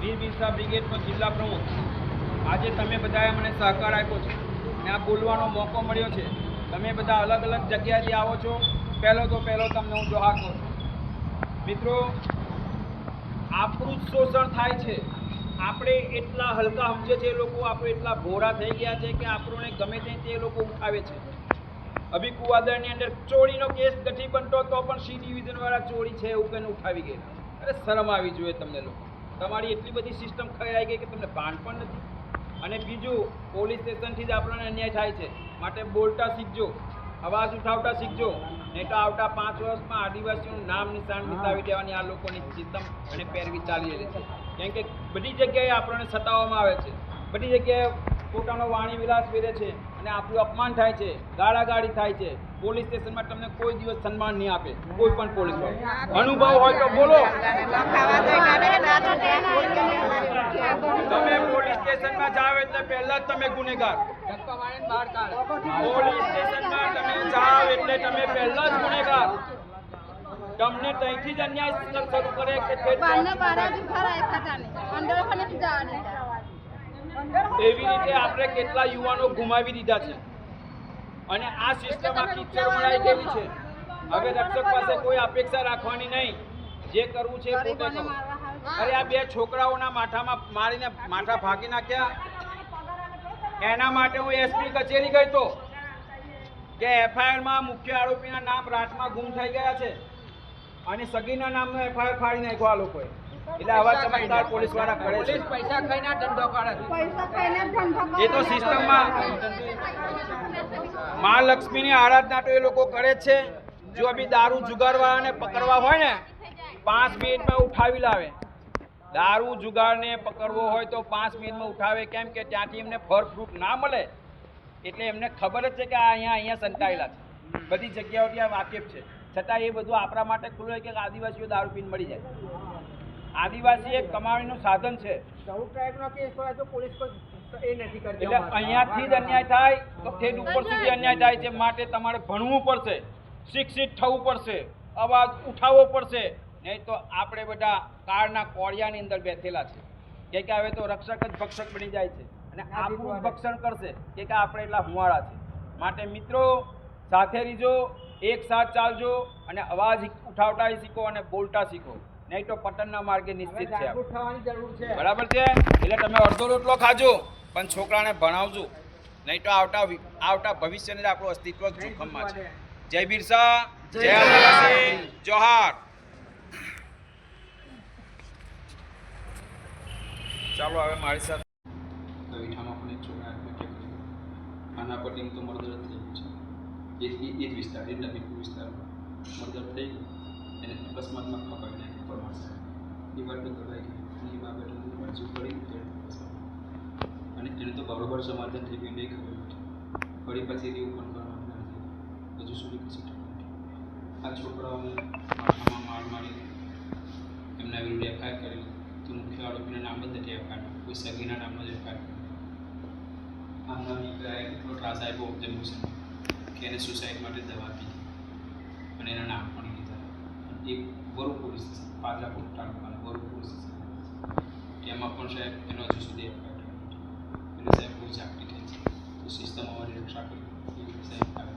વીર બિરસા બ્રિગેડનો જિલ્લા પ્રમુખ. આજે તમે બધાએ મને સહકાર આપ્યો છે અને આ બોલવાનો મોકો મળ્યો છે. તમે બધા અલગ અલગ જગ્યાએથી આવો છો. પહેલો તો પહેલો તમને હું જોહાર કરું મિત્રો, આપણું જ શોષણ થાય છે. આપણે એટલા હલકા સમજે છે એ લોકો, આપણે એટલા ભોળા થઈ ગયા છે કે આપણને ગમે તે તે લોકો ઉઠાવે છે. અભી કુવાદરની અંદર ચોરીનો કેસ ગઠી બનતો તો પણ સી ડિવિઝન વાળા ચોરી છે એવું કહીને ઉઠાવી ગયા અરે શરમ આવી જોઈએ તમને લોકો. તમારી એટલી બધી સિસ્ટમ ખરાઈ ગઈ કે તમને ભાન પણ નથી. અને બીજું પોલીસ સ્ટેશનથી જ આપણને અન્યાય થાય છે. માટે બોલતા શીખજો અવાજ ઉઠાવતા શીખજો નહીં તો આવતા પાંચ વર્ષમાં આદિવાસીઓનું નામ નિશાન મિટાવી દેવાની આ લોકોની સિસ્ટમ અને પેરવી ચાલી રહી છે. કેમ કે બધી જગ્યાએ આપણને સતાવવામાં આવે છે. બધી જગ્યાએ પોતાનો વાણી વિલાસ વેરે છે અને આપણું અપમાન થાય છે ગાળાગાળી થાય છે. પોલીસ સ્ટેશનમાં તમને કોઈ દિવસ સન્માન નહીં આપે કોઈ પણ પોલીસ અનુભવ હોય તો બોલો તમે પોલીસ જાઓ એટલે પહેલા જ તમે ગુનેગાર. પોલીસ સ્ટેશનમાં તમે જાઓ એટલે તમે પહેલા જ ગુનેગાર. તમને ત્યાંથી જ અન્યાય શરૂ કરે કે એવી રીતે આપણે કેટલા યુવાનો ગુમાવી દીધા છે. અને આ સિસ્ટમ આખી મળાઈ ગયેલી છે? હવે રક્ષક પાસે કોઈ અપેક્ષા રાખવાની નહીં. જે કરવું છે પોતે કરો. અરે આ બે છોકરાઓના માથામાં મારીને માથા ભાગી નાખ્યા. એના માટે હું એસપી કચેરી ગઈ તો કે એફઆઈઆરમાં મુખ્ય આરોપીના નામ રાતમાં ગુમ થઈ ગયા છે. અને સગીના નામનો એફઆઈઆર ફાડી નાખ્યો આ લોકોએ. એટલે આવા ચમત્કાર પોલીસવાળા કરે છે. પૈસા ખાઈને ધંધો કરે. છે પૈસા ખાઈને ધંધો કરે. એ તો સિસ્ટમમાં મહાલક્ષ્મીની આરાધના તો એ લોકો કરે જ છે. જો બી દારૂ જુગારવાળાને પકડવા હોય ને પાંચ મિનિટમાં ઉઠાવી લાવે. દારૂ જુગારને પકડવો હોય તો પાંચ મિનિટમાં ઉઠાવે. કેમ કે ત્યાંથી એમને ફર ફ્રૂટ ના મળે એટલે એમને ખબર જ છે કે આ અહીંયા અહીંયા સંતાયેલા છે. બધી જગ્યાઓથી આ વાકેફ છે. છતાં એ બધું આપણા માટે ખુલ્લું હોય કે આદિવાસીઓ દારૂ પીને મળી જાય. આદિવાસી એક કમાણીનું સાધન છે. ચૌદ ટ્રાઇબનો કેસ હોય તો પોલીસ કોઈ એ નથી એટલે અહીંયાથી જ અન્યાય થાય તો ઠેઠ ઉપર સુધી અન્યાય થાય છે. માટે તમારે ભણવું પડશે. શિક્ષિત થવું પડશે. અવાજ ઉઠાવવો પડશે. નહીં તો આપણે બધા કાળના કોળિયાની અંદર બેઠેલા છે કે કે હવે તો રક્ષક જ ભક્ષક બની જાય છે. અને આપણું ભક્ષણ કરશે. કે કે આપણે એટલા હુંવાળા છે માટે મિત્રો સાથે રીજો એક સાથ ચાલજો અને અવાજ ઉઠાવતા શીખો અને બોલતા શીખો. નહીં તો પતનના માર્ગે નિશ્ચિત છે બરાબર છે? એટલે તમે અડધો રોટલો ખાજો પણ છોકરાને ભણાવજો. નહીં તો આવતા આવતા ભવિષ્યને આપણું અસ્તિત્વ જોખમમાં છે. જય બિરસા જય જોહાર ચાલો હવે મારી સાથે પણ એક છોકરા આના પર તો મર્ડર જ ગયું છે. એ જ એ જ વિસ્તાર એટલા બિલકુલ વિસ્તારમાં મર્ડર એને અકસ્માતમાં કપાઈ નાખ્યું પરમાર સાહેબ એ અને એ બાબતે હું અરજી તો એને અકસ્માત. અને એને તો બરોબર સમાધાન થઈ ગયું નહીં ખબર નથી. ફરી પછી પણ કરવાનું નથી હજુ સુધી કશું આ છોકરાઓને માર મારી એમના વિરુદ્ધ એફઆઈઆર કરી તો મુખ્ય આરોપીના નામ જ નથી એફઆઈઆર કોઈ સગીના નામનો જ એફઆઈઆર આમના દીકરાએ એટલો ત્રાસ આપ્યો જમ્મુસન કે એને સુસાઇડ માટે દવા આપી અને એના નામ પણ લીધા. એક વરુ પોલીસ પાદરાપુર તાલુકાનું વરુ પોલીસ એમાં પણ સાહેબ એનો હજુ સુધી એફઆઈઆર એટલે સાહેબ બહુ જાગૃતિ થઈ છે તો સિસ્ટમ અમારી રક્ષા કરી. સાહેબ કરો!